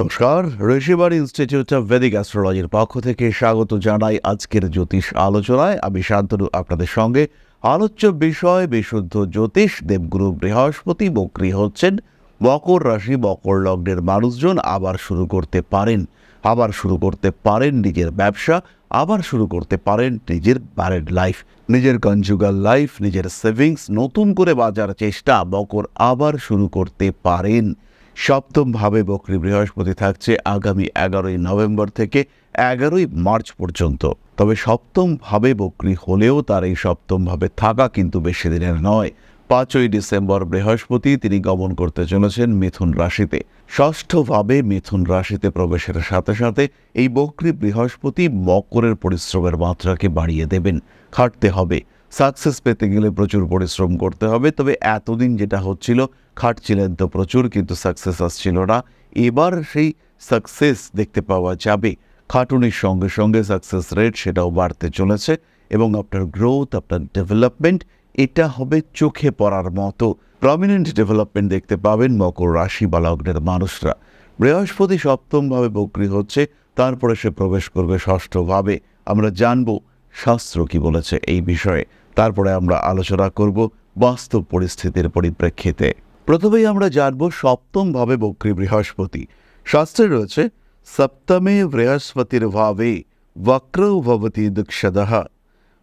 নমস্কার। ঋষিবার institute of Vedic অ্যাস্ট্রোলজির পক্ষ থেকে স্বাগত জানাই আজকের জ্যোতিষ আলোচনায়। আমি শান্তনু, আপনাদের সঙ্গে। আলোচ্য বিষয়, বিশুদ্ধ জ্যোতিষ, দেবগুরু, বৃহস্পতি, বক্রী হচ্ছেন মকর রাশি, মকর লগ্নের মানুষজন। আবার শুরু করতে পারেন, আবার শুরু করতে পারেন নিজের ব্যবসা, আবার শুরু করতে পারেন নিজের ব্যারেড লাইফ নিজের কনজুগাল লাইফ নিজের সেভিংস নতুন করে বাজার চেষ্টা, মকর আবার শুরু করতে পারেন। সপ্তম ভাবে বকরি বৃহস্পতি থাকছে আগামী এগারোই নভেম্বর থেকে এগারোই মার্চ পর্যন্ত। তবে সপ্তমভাবে বকরি হলেও তার এই সপ্তমভাবে থাকা কিন্তু বেশি দিনের নয়। পাঁচই ডিসেম্বর বৃহস্পতি তিনি গমন করতে চলেছেন মিথুন রাশিতে। ষষ্ঠভাবে মিথুন রাশিতে প্রবেশের সাথে সাথে এই বকরি বৃহস্পতি মকরের পরিশ্রমের মাত্রাকে বাড়িয়ে দেবেন। খাটতে হবে। সাকসেস পেতে গেলে প্রচুর পরিশ্রম করতে হবে, তবে এতদিন যেটা হচ্ছিল, খাটছিলেন তো প্রচুর, কিন্তু সাকসেস আসছিল না। এবার সেই সাকসেস দেখতে পাওয়া যাবে। খাটুনির সঙ্গে সঙ্গে সাকসেস রেট সেটাও বাড়তে চলেছে এবং আপনার গ্রোথ আপনার ডেভেলপমেন্ট এটা হবে চোখে পড়ার মতো। প্রমিনেন্ট ডেভেলপমেন্ট দেখতে পাবেন মকর রাশি বা লগ্নের মানুষরা। বৃহস্পতি সপ্তমভাবে বক্রি হচ্ছে, তারপরে সে প্রবেশ করবে ষষ্ঠভাবে। আমরা জানব শাস্ত্র কি বলেছে এই বিষয়ে। তারপরে আমরা আলোচনা করব বাস্তব পরিস্থিতির পরিপ্রেক্ষিতে। প্রথমেই আমরা জানব সপ্তমভাবে বক্রী বৃহস্পতি। শাস্ত্রে রয়েছে, সপ্তমে বৃহস্পতির ভাবে বক্রৌ ভবতি দুঃসদः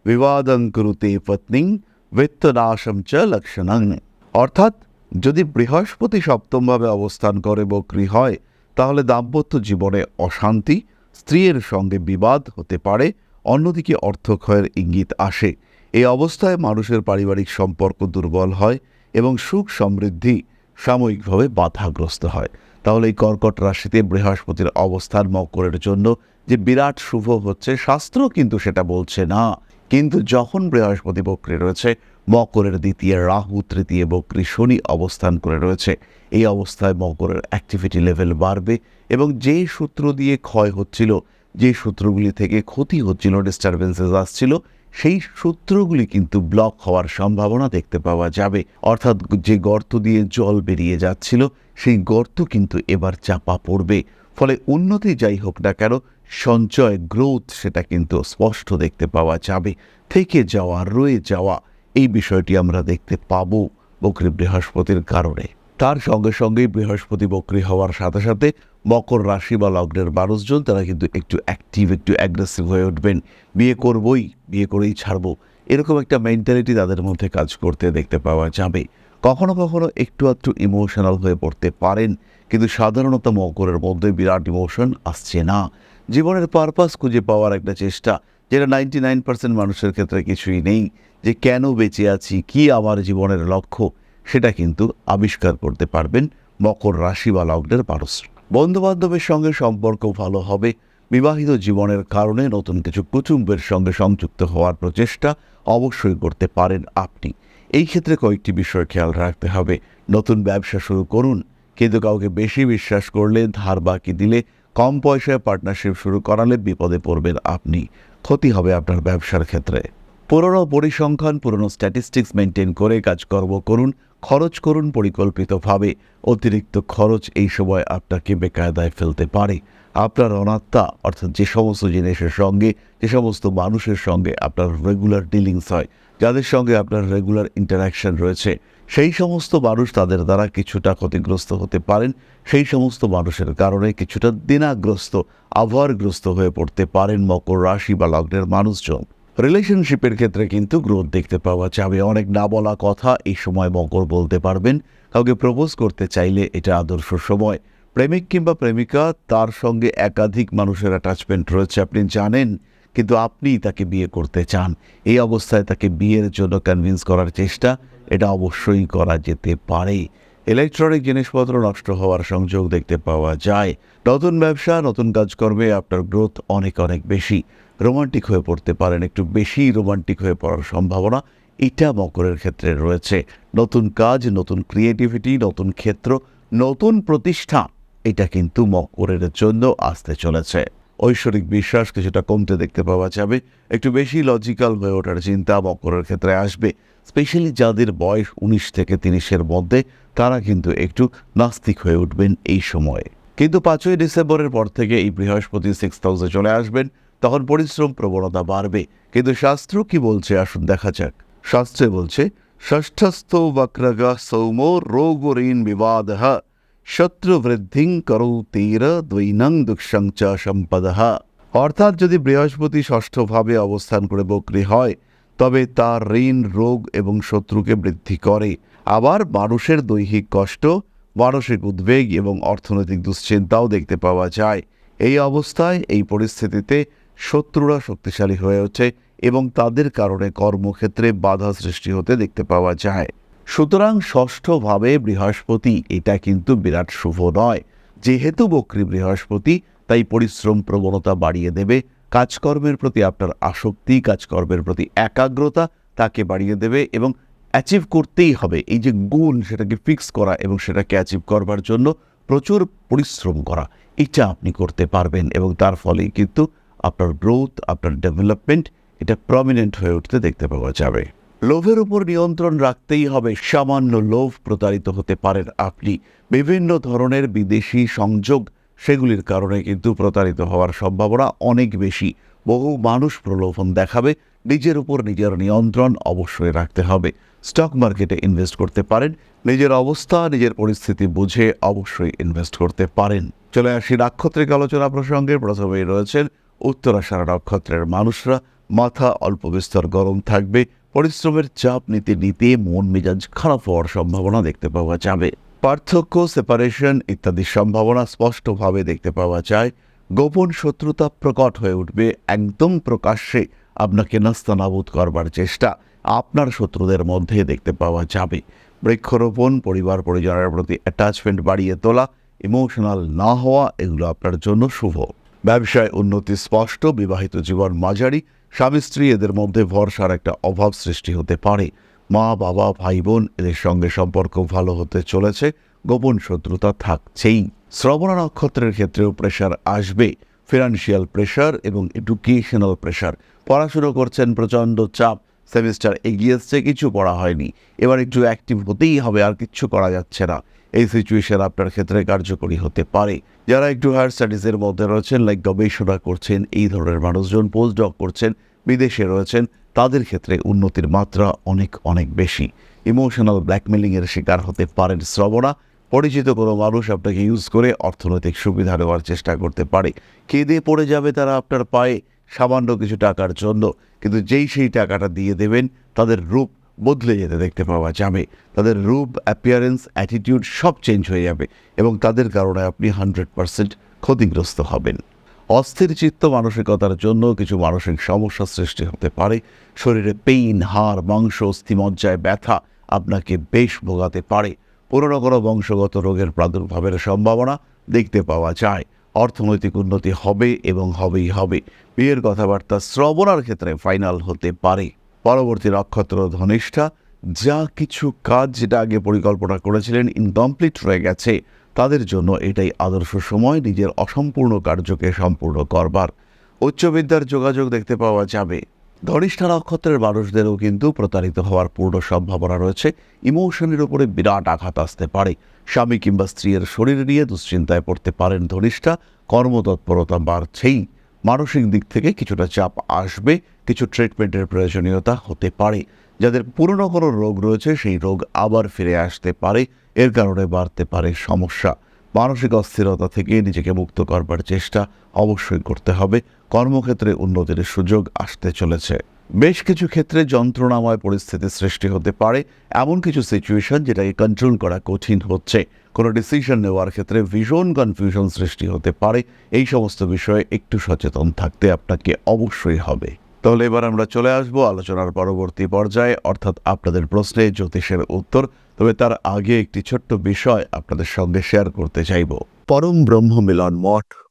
বিবাদং কুরুতে পত্নী বিত্তনাশম চ লক্ষণং। অর্থাৎ, যদি বৃহস্পতি সপ্তমভাবে অবস্থান করে বক্রী হয়, তাহলে দাম্পত্য জীবনে অশান্তি, স্ত্রীর সঙ্গে বিবাদ হতে পারে, অন্যদিকে অর্থক্ষয়ের ইঙ্গিত আসে। এই অবস্থায় মানুষের পারিবারিক সম্পর্ক দুর্বল হয় এবং সুখ সমৃদ্ধি সাময়িকভাবে বাধাগ্রস্ত হয়। তাহলে এই কর্কট রাশিতে বৃহস্পতির অবস্থান মকরের জন্য যে বিরাট শুভ হচ্ছে, শাস্ত্র কিন্তু সেটা বলছে না। কিন্তু যখন বৃহস্পতি বক্রী রয়েছে, মকরের দ্বিতীয় রাহু, তৃতীয় বক্রী শনি অবস্থান করে রয়েছে। এই অবস্থায় মকরের অ্যাক্টিভিটি লেভেল বাড়বে এবং যে সূত্র দিয়ে ক্ষয় হচ্ছিল, যে সূত্রগুলি থেকে ক্ষতি হচ্ছিল ডিস্টারবেন্সেস আসছিল সেই সূত্রগুলি কিন্তু ব্লক হওয়ার সম্ভাবনা দেখতে পাওয়া যাবে। অর্থাৎ যে গর্ত দিয়ে জল বেরিয়ে যাচ্ছিল, সেই গর্ত কিন্তু এবার চাপা পড়বে। ফলে উন্নতি যাই হোক না কেন, সঞ্চয় গ্রোথ সেটা কিন্তু স্পষ্ট দেখতে পাওয়া যাবে। থেকে যাওয়া, রয়ে যাওয়া, এই বিষয়টি আমরা দেখতে পাবো বকরি বৃহস্পতির কারণে। তার সঙ্গে সঙ্গেই বৃহস্পতি বকরি হওয়ার সাথে সাথে মকর রাশি বা লগ্নের মানুষজন, তারা কিন্তু একটু অ্যাক্টিভ একটু অ্যাগ্রেসিভ হয়ে উঠবেন। বিয়ে করবই, বিয়ে করেই ছাড়বো। এরকম একটা মেন্টালিটি তাদের মধ্যে কাজ করতে দেখতে পাওয়া যাবে। কখনো কখনো একটু একটু ইমোশনাল হয়ে পড়তে পারেন, কিন্তু সাধারণত মকরের মধ্যে বিরাট ইমোশন আসছে না। জীবনের পারপাস খুঁজে পাওয়ার একটা চেষ্টা, যেটা নাইনটি নাইন পার্সেন্ট মানুষের ক্ষেত্রে কিছুই নেই, যে কেন বেঁচে আছি, কি আমার জীবনের লক্ষ্য? সেটা কিন্তু আবিষ্কার করতে পারবেন মকর রাশি বা লগ্নের মানুষ বন্ধুবান্ধবের সঙ্গে সম্পর্ক ভালো হবে, বিবাহিত জীবনের কারণে নতুন কিছু কুটুম্বের সঙ্গে সংযুক্ত হওয়ার প্রচেষ্টা অবশ্যই করতে পারেন আপনি। এই ক্ষেত্রে কয়েকটি বিষয় খেয়াল রাখতে হবে। নতুন ব্যবসা শুরু করুন, কিন্তু কাউকে বেশি বিশ্বাস করলে ধার বাকি দিলে কম পয়সায় পার্টনারশিপ শুরু করালে বিপদে পড়বেন আপনি। ক্ষতি হবে আপনার ব্যবসার ক্ষেত্রে। পুরনো পরিসংখ্যান, পুরনো স্ট্যাটিস্টিক্স মেনটেন করে কাজকর্ম করুন খরচ করুন পরিকল্পিতভাবে। অতিরিক্ত খরচ এই সময় আপনাকে বেকায়দায় ফেলতে পারে। আপনার অনাত্মা, অর্থাৎ যে সমস্ত জিনিসের সঙ্গে, যে সমস্ত মানুষের সঙ্গে আপনার রেগুলার ডিলিংস হয়, যাদের সঙ্গে আপনার রেগুলার ইন্টারাকশন রয়েছে, সেই সমস্ত মানুষ তাদের দ্বারা কিছুটা ক্ষতিগ্রস্ত হতে পারেন। সেই সমস্ত মানুষের কারণে কিছুটা দিনাগ্রস্ত আবহাওয়ারগ্রস্ত হয়ে পড়তে পারেন মকর রাশি বা লগ্নের মানুষজন। রিলেশনশিপের ক্ষেত্রে কিন্তু গ্রোথ দেখতে পাওয়া যাবে। অনেক না বলা কথা এই সময় মকর বলতে পারবেন। কাউকে প্রপোজ করতে চাইলে এটা আদর্শ সময়। প্রেমিক কিংবা প্রেমিকা, তার সঙ্গে একাধিক মানুষের অ্যাটাচমেন্ট রয়েছে, আপনি জানেন। কিন্তু আপনি তাকে বিয়ে করতে চান। এই অবস্থায় তাকে বিয়ের জন্য কনভিন্স করার চেষ্টা, এটা অবশ্যই করা যেতে পারে। ইলেকট্রনিক জিনিসপত্র নষ্ট হওয়ার সংযোগ দেখতে পাওয়া যায়। নতুন ব্যবসা, নতুন কাজকর্মে আপনার গ্রোথ অনেক অনেক বেশি। রোমান্টিক হয়ে পড়তে পারেন, একটু বেশি রোমান্টিক হয়ে পড়ার সম্ভাবনা এটা মকরের ক্ষেত্রে রয়েছে। নতুন কাজ, নতুন ক্রিয়েটিভিটি নতুন ক্ষেত্র, নতুন প্রতিষ্ঠা, এটা কিন্তু মকরের জন্য আসতে চলেছে। ঐশ্বরিক বিশ্বাস কিছুটা কমতে দেখতে পাওয়া যাবে। একটু বেশি লজিক্যাল হয়ে ওঠার চিন্তা মকরের ক্ষেত্রে আসবে। স্পেশালি যাদের বয়স উনিশ থেকে তিরিশের মধ্যে, তারা কিন্তু একটু নাস্তিক হয়ে উঠবেন এই সময়ে। কিন্তু পাঁচই ডিসেম্বরের পর থেকে এই বৃহস্পতি সিক্স হাউসে চলে আসবেন। তখন পরিশ্রম প্রবণতা বাড়বে। কিন্তু শাস্ত্র কি বলছে? আসুন দেখা যাক। শাস্ত্রে বলছে, ষষ্ঠস্থ বক্রগ সৌম রোগ ঋণ বিবাদ শত্রু বৃদ্ধিং করৌ তীর দ্বৈনং দুঃসং চ সম্পদ। অর্থাৎ যদি বৃহস্পতি ষষ্ঠভাবে অবস্থান করে বক্রী হয়, তবে তার ঋণ, রোগ এবং শত্রুকে বৃদ্ধি করে। আবার মানুষের দৈহিক কষ্ট, মানসিক উদ্বেগ এবং অর্থনৈতিক দুশ্চিন্তাও দেখতে পাওয়া যায়। এই অবস্থায়, এই পরিস্থিতিতে শত্রুরা শক্তিশালী হয়ে ওঠে এবং তাদের কারণে কর্মক্ষেত্রে বাধা সৃষ্টি হতে দেখতে পাওয়া যায়। সুতরাং ষষ্ঠভাবে বৃহস্পতি, এটা কিন্তু বিরাট শুভ নয়। যেহেতু বক্রী বৃহস্পতি, তাই পরিশ্রম প্রবণতা বাড়িয়ে দেবে, কাজকর্মের প্রতি আপনার আসক্তি, কাজকর্মের প্রতি একাগ্রতা তাকে বাড়িয়ে দেবে এবং অ্যাচিভ করতেই হবে। এই যে গোল সেটাকে ফিক্স করা এবং সেটাকে অ্যাচিভ করবার জন্য প্রচুর পরিশ্রম করা, এটা আপনি করতে পারবেন এবং তার ফলেই কিন্তু আপনার গ্রোথ আপনার ডেভেলপমেন্ট এটা প্রমিনেন্ট হয়ে উঠতে দেখতে পাওয়া যাবে। লোভের উপর নিয়ন্ত্রণ রাখতেই হবে, সামান্য লোভ প্রতারিত হতে পারেন আপনি। বিভিন্ন ধরনের বিদেশি সংযোগ, সেগুলির কারণে কিন্তু প্রতারিত হওয়ার সম্ভাবনা অনেক বেশি। বহু মানুষ প্রলোভন দেখাবে, নিজের উপর নিজের নিয়ন্ত্রণ অবশ্যই রাখতে হবে। স্টক মার্কেটে ইনভেস্ট করতে পারেন, নিজের অবস্থা, নিজের পরিস্থিতি বুঝে অবশ্যই ইনভেস্ট করতে পারেন। চলে আসি নাক্ষত্রিক আলোচনা প্রসঙ্গে, প্রথমেই রয়েছেন উত্তরাষাঢ় নক্ষত্রের মানুষরা মাথা অল্প বিস্তর গরম থাকবে, পরিশ্রমের চাপ নিতে নিতে মন মেজাজ খারাপ হওয়ার সম্ভাবনা দেখতে পাওয়া যাবে। পার্থক্য সেপারেশন ইত্যাদি সম্ভাবনা স্পষ্টভাবে দেখতে পাওয়া যায়। গোপন শত্রুতা প্রকট হয়ে উঠবে, একদম প্রকাশ্যে আপনাকে নাস্তানাবুদ করবার চেষ্টা আপনার শত্রুদের মধ্যে দেখতে পাওয়া যাবে। বৃক্ষরোপণ, পরিবার পরিজনের প্রতি অ্যাটাচমেন্ট বাড়িয়ে তোলা ইমোশনাল না হওয়া, এগুলো আপনার জন্য শুভ। ব্যবসায় উন্নতি, স্পষ্ট বিবাহিত জীবন মাঝারি, স্বামী স্ত্রী এদের মধ্যে ভরসার একটা অভাব সৃষ্টি হতে পারে। মা, বাবা ভাই বোন এদের সঙ্গে সম্পর্ক ভালো হতে চলেছে, গোপন শত্রুতা থাকছেই। শ্রবণা নক্ষত্রের ক্ষেত্রেও প্রেশার আসবে। ফিনান্সিয়াল প্রেশার এবং এডুকেশনাল প্রেশার পড়াশুনো করছেন প্রচণ্ড চাপ। সেমিস্টার এগিয়ে কিছু পড়া হয়নি। এবার একটু অ্যাক্টিভ হতেই হবে, আর কিচ্ছু করা যাচ্ছে না। এই সিচুয়েশন আপনার ক্ষেত্রে কার্যকরী হতে পারে। যারা একটু হায়ার স্টাডিজের মধ্যে রয়েছেন লাইক গবেষণা করছেন, এই ধরনের মানুষজন পোস্ট ডক করছেন, বিদেশে রয়েছেন, তাদের ক্ষেত্রে উন্নতির মাত্রা অনেক অনেক বেশি। ইমোশনাল ব্ল্যাকমেলিংয়ের শিকার হতে পারেন শ্রবণা। পরিচিত কোনো মানুষ আপনাকে ইউজ করে অর্থনৈতিক সুবিধা নেওয়ার চেষ্টা করতে পারে। কেঁদে পড়ে যাবে তারা আপনার পায়ে। সামান্য কিছু টাকার জন্য, কিন্তু যেই সেই টাকাটা দিয়ে দেবেন, তাদের রূপ বদলে যেতে দেখতে পাওয়া যাবে। তাদের রূপ অ্যাপিয়ারেন্স অ্যাটিটিউড সব চেঞ্জ হয়ে যাবে এবং তাদের কারণে আপনি হান্ড্রেড পারসেন্ট ক্ষতিগ্রস্ত হবেন। অস্থির চিত্ত মানসিকতার জন্য কিছু মানসিক সমস্যা সৃষ্টি হতে পারে। শরীরে পেইন হাড়, মাংস, অস্থিমজ্জায় ব্যথা আপনাকে বেশ ভোগাতে পারে। পুরনো কোনো বংশগত রোগের প্রাদুর্ভাবের সম্ভাবনা দেখতে পাওয়া যায়। অর্থনৈতিক উন্নতি হবে এবং হবেই হবে। বিয়ের কথাবার্তা শ্রবণার ক্ষেত্রে ফাইনাল হতে পারে। পরবর্তী নক্ষত্র ধনিষ্ঠা, যা কিছু কাজ যেটা আগে পরিকল্পনা করেছিলেন ইনকমপ্লিট রয়ে গেছে, তাদের জন্য এটাই আদর্শ সময় নিজের অসম্পূর্ণ কার্যকে সম্পূর্ণ করবার। উচ্চবিদ্যার যোগাযোগ দেখতে পাওয়া যাবে। ধনিষ্ঠা নক্ষত্রের মানুষদেরও কিন্তু প্রতারিত হওয়ার পূর্ণ সম্ভাবনা রয়েছে। ইমোশনের উপরে বিরাট আঘাত আসতে পারে। স্বামী কিংবা স্ত্রীর শরীর নিয়ে দুশ্চিন্তায় পড়তে পারেন ধনিষ্ঠা। কর্মতৎপরতা বাড়ছেই। মানসিক দিক থেকে কিছুটা চাপ আসবে। কিছু ট্রিটমেন্টের প্রয়োজনীয়তা হতে পারে। যাদের পুরনো কোনো রোগ রয়েছে, সেই রোগ আবার ফিরে আসতে পারে। এর কারণে বাড়তে পারে সমস্যা। মানসিক অস্থিরতা থেকে নিজেকে মুক্ত করবার চেষ্টা অবশ্যই করতে হবে। কর্মক্ষেত্রে উন্নতির সুযোগ আসতে চলেছে। বেশ কিছু ক্ষেত্রে যন্ত্রণাময় পরিস্থিতি সৃষ্টি হতে পারে। এমন কিছু সিচুয়েশন যেটাকে কন্ট্রোল করা কঠিন হচ্ছে। কোনো ডিসিশন নেওয়ার ক্ষেত্রে ভীষণ কনফিউশন সৃষ্টি হতে পারে। এই সমস্ত বিষয়ে একটু সচেতন থাকতে আপনাকে অবশ্যই হবে। তাহলে এবার আমরা চলে আসব আলোচনার পরবর্তী পর্যায়ে, অর্থাৎ আপনাদের প্রশ্নে জ্যোতিষের উত্তর। তবে তার আগে একটি ছোট্ট বিষয় আপনাদের সঙ্গে শেয়ার করতে চাইব। পরম ব্রহ্ম মিলন মঠ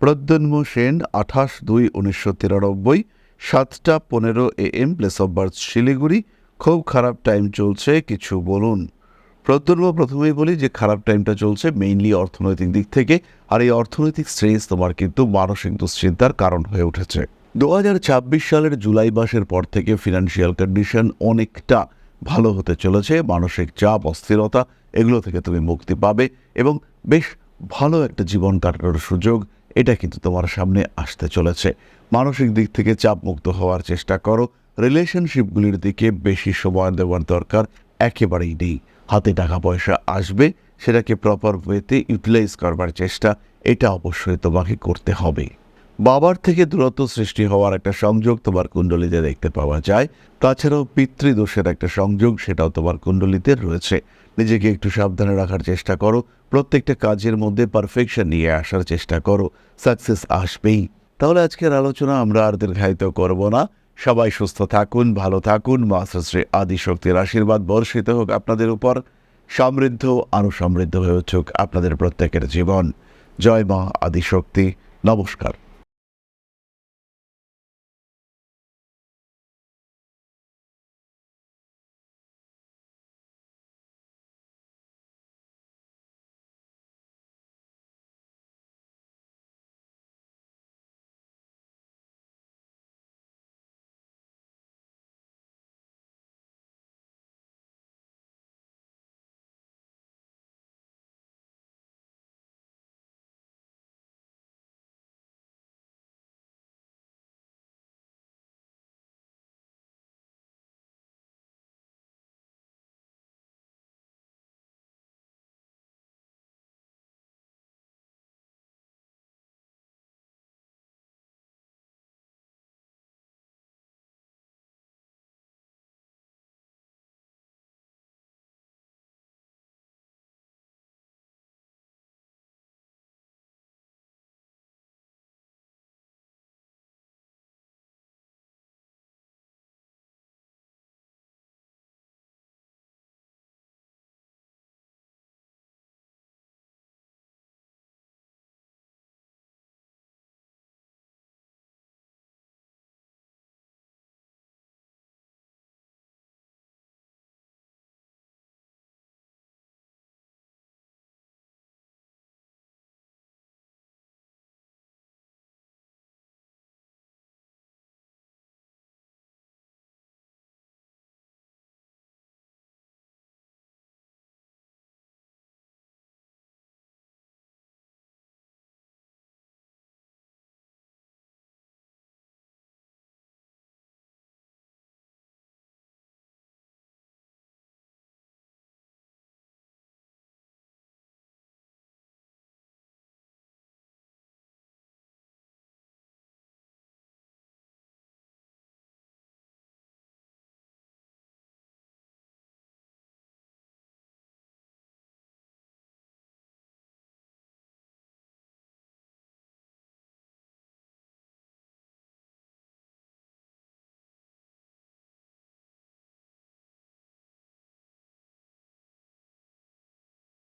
প্রদ্যুন্ম সেন আঠাশ দুই উনিশশো তিরানব্বই, সাতটা পনেরো A M place of birth Siliguri. খুব খারাপ টাইম চলছে, কিছু বলুন। প্রদ্যুন্ম প্রথমেই বলি যে খারাপ টাইমটা চলছে মেইনলি অর্থনৈতিক দিক থেকে, আর এই অর্থনৈতিক স্ট্রেস তোমার কিন্তু মানসিক দুশ্চিন্তার কারণ হয়ে উঠেছে। দু হাজার ছাব্বিশ সালের জুলাই মাসের পর থেকে ফিনান্সিয়াল কন্ডিশন অনেকটা ভালো হতে চলেছে, মানসিক চাপ, অস্থিরতা, এগুলো থেকে তুমি মুক্তি পাবে এবং বেশ ভালো একটা জীবন কাটানোর সুযোগ এটা কিন্তু তোমার সামনে আসতে চলেছে। মানসিক দিক থেকে চাপমুক্ত হওয়ার চেষ্টা করো। রিলেশনশিপগুলির দিকে বেশি সময় দেওয়ার দরকার। একেবারেই নেই। হাতে টাকা পয়সা আসবে, সেটাকে প্রপার ওয়েতে ইউটিলাইজ করবার চেষ্টা, এটা অবশ্যই তোমাকে করতে হবে। বাবার থেকে দূরত্ব সৃষ্টি হওয়ার একটা সংযোগ তোমার কুণ্ডলিতে দেখতে পাওয়া যায়। তাছাড়াও পিতৃদোষের একটা সংযোগ সেটাও তোমার কুণ্ডলিতে রয়েছে। নিজেকে একটু সাবধানে রাখার চেষ্টা করো। প্রত্যেকটা কাজের মধ্যে পারফেকশন নিয়ে আসার চেষ্টা করো। সাকসেস আসবেই। তাহলে আজকের আলোচনা আমরা আর দীর্ঘায়িত করব না। সবাই সুস্থ থাকুন, ভালো থাকুন, মা শ্রী আদিশক্তির আশীর্বাদ বর্ষিত হোক আপনাদের উপর। সমৃদ্ধ আরও সমৃদ্ধ হয়ে উঠুক আপনাদের প্রত্যেকের জীবন। জয় মা আদিশক্তি। নমস্কার।